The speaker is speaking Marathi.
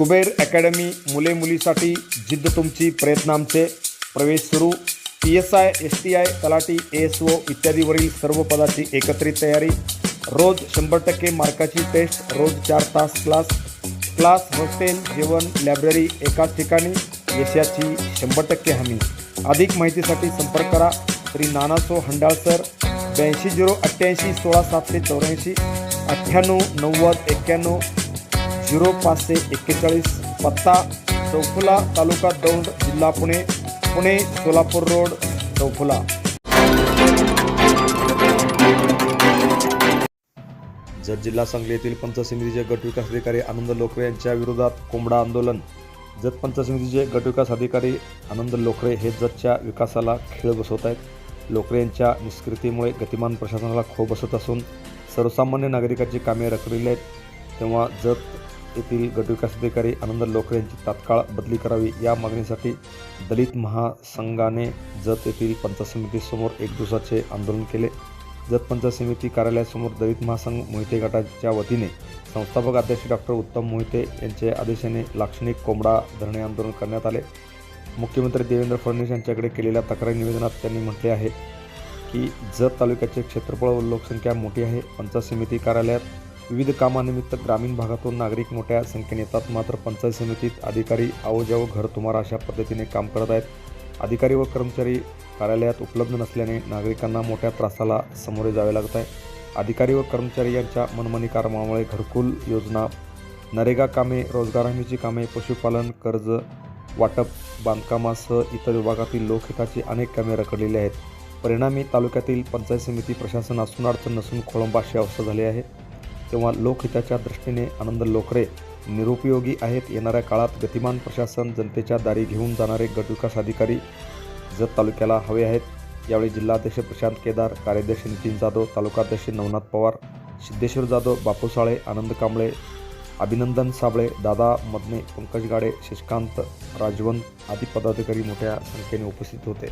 कुबेर अकॅडमी मुले मुलीसाठी जिद्द तुमची प्रयत्न आमचे. प्रवेश सुरू. P S I S T I talathi A S O इत्यादीवरील सर्व पदाची एकत्रित तयारी. रोज शंभर टक्के मार्काची टेस्ट रोज चार तास क्लास. क्लास हॉस्टेल जेवण लायब्ररी एकाच ठिकाणी. यशाची शंभर टक्के हमी. अधिक माहितीसाठी संपर्क करा. श्री नानासो हंडाळसर ब्याऐंशी झिरो अठ्ठ्याऐंशी सोळा सातशे चौऱ्याऐंशी अठ्ठ्याण्णव नव्वद एक्क्याण्णव. झिरो पाचशे एक्केचाळीस पत्ता चौफुला तालुका दौंड जिल्हा पुणे पुणे सोलापूर रोड चौफुला. जत जिल्हा सांगली येथील पंचायत समितीचे गट विकास अधिकारी आनंद लोकरे यांच्या विरोधात कोंबडा आंदोलन. जत पंचायत समितीचे गट विकास अधिकारी आनंद लोकरे हे जतच्या विकासाला खेळ बसवत आहेत. लोकरे यांच्या निष्क्रियतेमुळे गतिमान प्रशासनाला खो बसत असून सर्वसामान्य नागरिकांची कामे रखडलेली आहेत. तेव्हा जत येथील गटविकास अधिकारी आनंद लोकरे यांची तात्काळ बदली करावी या मागणीसाठी दलित महासंघाने जत येथील पंचायत समितीसमोर एक दिवसाचे आंदोलन केले. जत पंचायत समिती कार्यालयासमोर दलित महासंघ मोहिते गटाच्या वतीने संस्थापक अध्यक्ष डॉक्टर उत्तम मोहिते यांच्या आदेशाने लाक्षणिक कोंबडा धरणे आंदोलन करण्यात आले. मुख्यमंत्री देवेंद्र फडणवीस यांच्याकडे केलेल्या तक्रारी निवेदनात त्यांनी म्हटले आहे की जत तालुक्याचे क्षेत्रफळ व लोकसंख्या मोठी आहे. पंचायत समिती कार्यालयात विविध कामानिमित्त ग्रामीण भागातून नागरिक मोठ्या संख्येने येतात. मात्र पंचायत समितीत अधिकारी आवजाव घर तुम्हारा अशा पद्धतीने काम करत आहेत. अधिकारी व कर्मचारी कार्यालयात उपलब्ध नसल्याने नागरिकांना मोठ्या त्रासाला सामोरे जावे लागत आहे. अधिकारी व कर्मचारी यांच्या मनमानी कारणामुळे घरकुल योजना नरेगा कामे रोजगार हमीची कामे पशुपालन कर्ज वाटप बांधकामासह इतर विभागातील लोकहिताची अनेक कामे रखडलेली आहेत. परिणामी तालुक्यातील पंचायत समिती प्रशासन असून अडचण नसून खोळंबाशी अवस्था झाली आहे. तेव्हा लोकहिताच्या दृष्टीने आनंद लोकरे निरुपयोगी आहेत. येणाऱ्या काळात गतिमान प्रशासन जनतेच्या दारी घेऊन जाणारे गटविकास अधिकारी जत तालुक्याला हवे आहेत. यावेळी जिल्हाध्यक्ष प्रशांत केदार कार्याध्यक्ष नितीन जाधव तालुकाध्यक्ष नवनाथ पवार सिद्धेश्वर जाधव बापू साळे आनंद कांबळे अभिनंदन साबळे दादा मदने पंकज गाडे शशिकांत राजवंत आदी पदाधिकारी मोठ्या संख्येने उपस्थित होते.